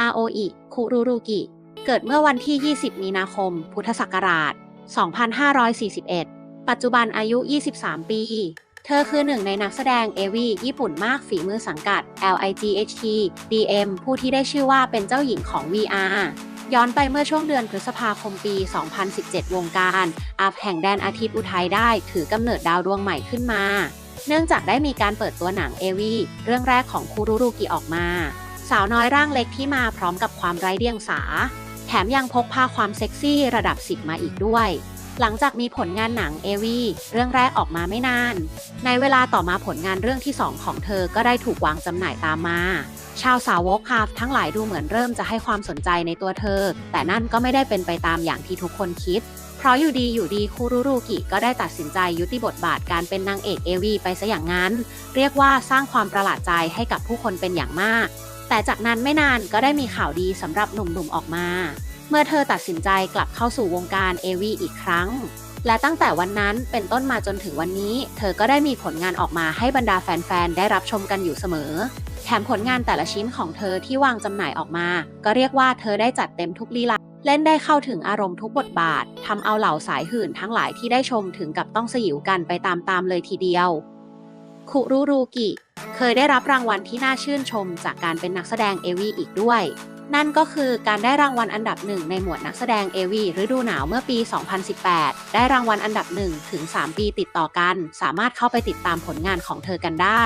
อาโออิ คุรุรุกิ เกิดเมื่อวันที่ 20 มีนาคม พุทธศักราช 2541 ปัจจุบันอายุ 23 ปี เธอคือหนึ่งในนักแสดงเอวีญี่ปุ่นมากฝีมือสังกัด LIGHT DM ผู้ที่ได้ชื่อว่าเป็นเจ้าหญิงของ VR ย้อนไปเมื่อช่วงเดือนพฤษภาคมปี 2017 วงการอาแห่งแดนอาทิตย์อุทัยได้ถือกำเนิดดาวดวงใหม่ขึ้นมา เนื่องจากได้มีการเปิดตัวหนังเอวีเรื่องแรกของคูรุรุกิออกมา สาวน้อยร่างเล็กที่มาพร้อมกับความไร้เดียงสา แถมยังพกพาความเซ็กซี่ระดับ10มาอีกด้วย หลังจากมีผลงานหนังเอวีเรื่องแรกออกมาไม่นาน ในเวลาต่อมาผลงานเรื่องที่2ของเธอก็ได้ถูกวางจำหน่ายตามมา ชาวสาวกคาฟทั้งหลายดูเหมือนเริ่มจะให้ความสนใจในตัวเธอ แต่นั่นก็ไม่ได้เป็นไปตามอย่างที่ทุกคนคิดเพราะอยู่ดีอยู่ดีคูรุรุกิก็ได้ตัดสินใจยุติบทบาทการเป็นนางเอกเอวีไปซะอย่างนั้น เรียกว่าสร้างความประหลาดใจให้กับผู้คนเป็นอย่างมาก แต่จากนั้นไม่นานก็ได้มีข่าวดีสำหรับหนุ่มๆออกมา เมื่อเธอตัดสินใจกลับเข้าสู่วงการเอวีอีกครั้ง และตั้งแต่วันนั้นเป็นต้นมาจนถึงวันนี้ เธอก็ได้มีผลงานออกมาให้บรรดาแฟนๆ ได้รับชมกันอยู่เสมอ แถมผลงานแต่ละชิ้นของเธอที่วางจำหน่ายออกมา ก็เรียกว่าเธอได้จัดเต็มทุกลีลาเล่นได้เข้าถึงอารมณ์ทุกบทบาททำเอาเหล่าสายหื่นทั้งหลายที่ได้ชมถึงกับต้องสยิวกันไปตามๆเลยทีเดียว คุรุรุกิ เคยได้รับรางวัลที่น่าชื่นชมจากการเป็นนักแสดงเอวีอีกด้วย นั่นก็คือการได้รางวัลอันดับหนึ่งในหมวดนักแสดงเอวีฤดูหนาวเมื่อปี 2018 ได้รางวัลอันดับหนึ่งถึง 3 ปีติดต่อกัน สามารถเข้าไปติดตามผลงานของเธอกันได้